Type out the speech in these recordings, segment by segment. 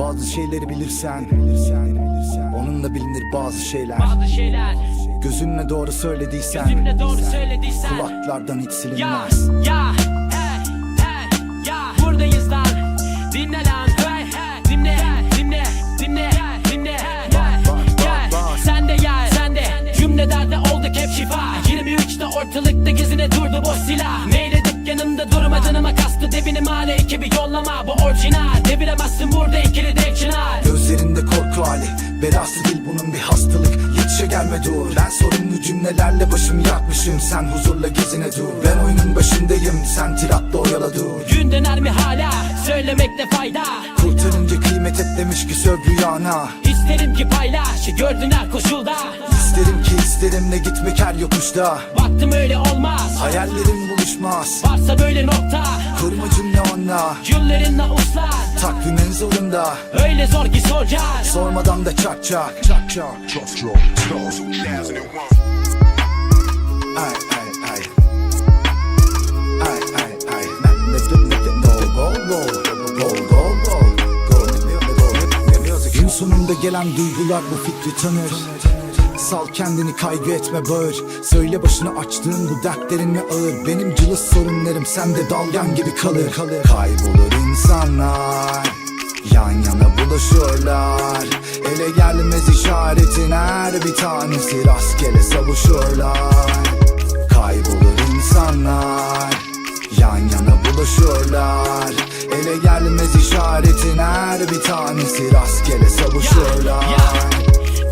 Bazı şeyleri bilirsen Onunla bilinir bazı şeyler. Bazı şeyler. Gözünle doğru söylediysen Gözümle doğru söylediysen. Kulaklardan hiç Ya silinmez. Ya hey hey ya. Buradayız lan. Dinle lan. Hey hey. Dinle dinle dinle dinle Bak, bak, Gel. bak. sen de gel sen de. Cümlelerde olduk hep şifa. 23'te ortalıkta gezine durdu boş silah ekibi yollama bu orijinal. Deviremezsin burada ikili dev çınar. Gözlerinde korku hali Belası değil bunun bir hastalık. Yetişe gelme dur. Ben sorumlu cümlelerle başımı yakmışım. Sen huzurla gezine dur. Ben oyunun başındayım. Sen tiratta oyala dur. Gün döner mi hala? Söylemekte fayda. Kurtarınca kıymet et demiş ki söv rüyana İsterim ki paylaş gördün her koşulda. İsterim ki isterim ne gitmek her yokuşta. Baktım öyle olmaz. Hayallerim buluşmaz. Varsa böyle nokta. Kurma cümle onunla? Cümlerinle uslan Takvimin zorunda. Öyle zor ki soracak Sormadan da çak çak. Çak çak. Ay ay ay sonunda gelen duygular bu fikri tanır. Sal kendini kaygı etme bağır. Söyle başına açtığın bu dertlerin ne ağır? Benim cılız sorunlarım sende dalgan gibi kalır. Kaybolur insanlar Yan yana buluşurlar. Ele gelmez işaretin her bir tanesi Rastgele savuşurlar. Kaybolur insanlar Yan yana buluşurlar Rastgele savuşurlar Ya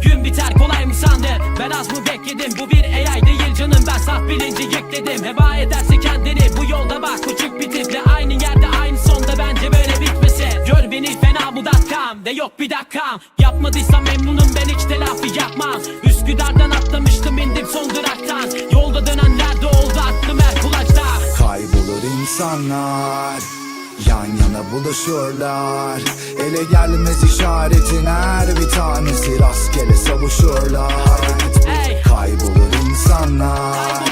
Gün biter kolay mı sandın Ben az mı bekledim? Bu bir AI değil canım. Ben saf bilinci yükledim. Heba ederse kendini. Bu yolda bak Uçuk bir tiple aynı yerde aynı sonda Bence böyle bitmesin Gör beni fena bu dakikam De yok bir dakikam. Yapmadıysam memnunum ben hiç telafi yapmam. Üsküdar'dan atlamıştım indim son duraktan. Yolda dönenler de oldu aklım her kulaçta. Kaybolur insanlar Yan yana buluşurlar Ele gelmez işaretin her bir tanesi. Rastgele savuşurlar Ey. Kaybolur insanlar.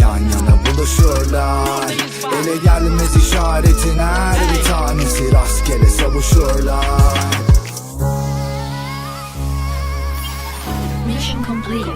Yan yana buluşurlar Ele gelmez işaretin her bir Ey. tanesi. Rastgele savuşurlar Mission complete.